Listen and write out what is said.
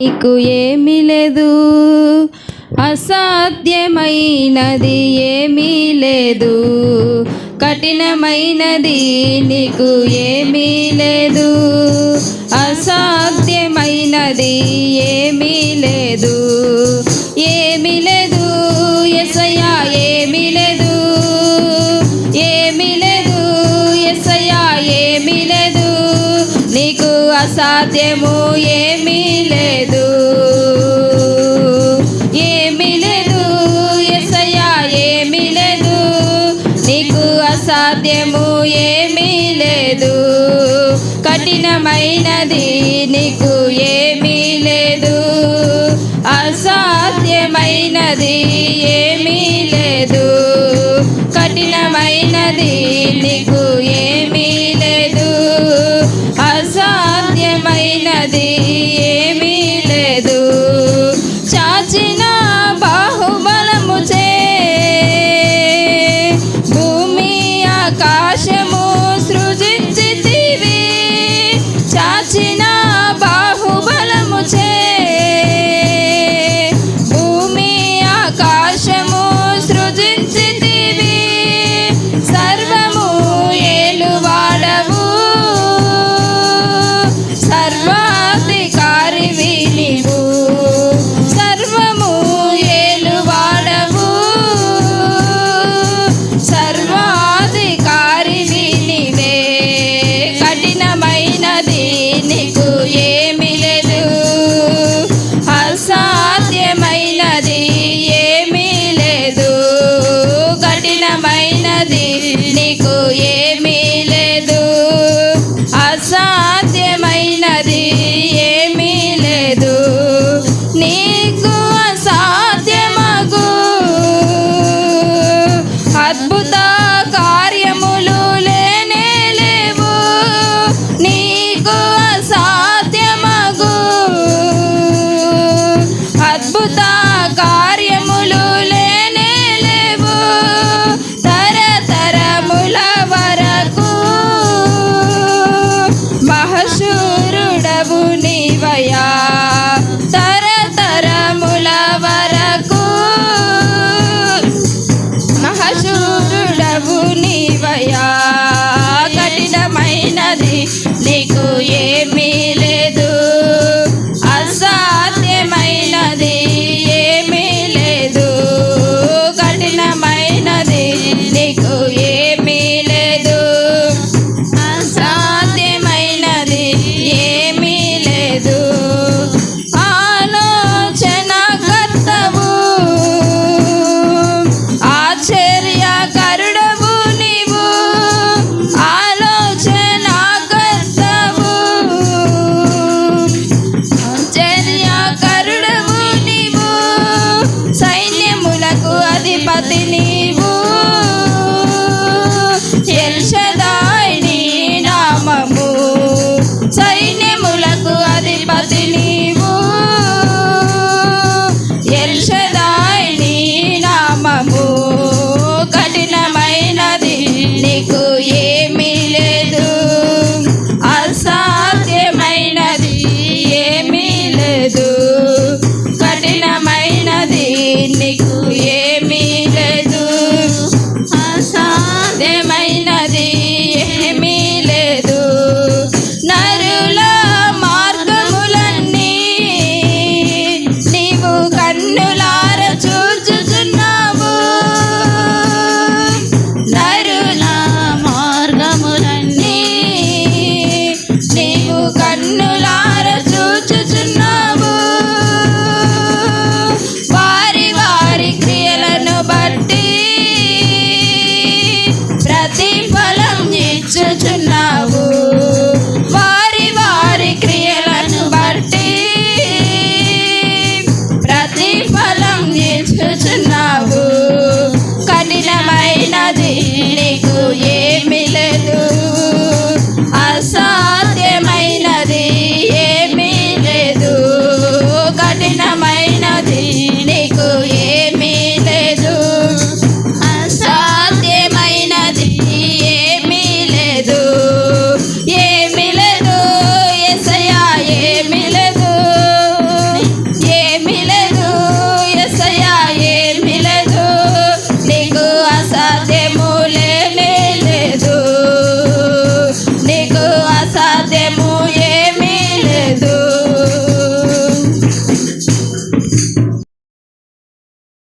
నీకు ఏమీ లేదు. అసాధ్యమైనది ఏమీ లేదు. కఠినమైనది నీకు ఏమీ లేదు. అసాధ్యమైనది ఏమీ లేదు. ఏమీ లేదు. ఎసయ్యా ఏమీ లేదు. ఏమీ లేదు. ఎసయ్యా ఏమీ లేదు. నీకు అసాధ్యము కఠినమైనది నీకు ఏమీ లేదు. అసాధ్యమైనది ఏమీ లేదు. కఠినమైనది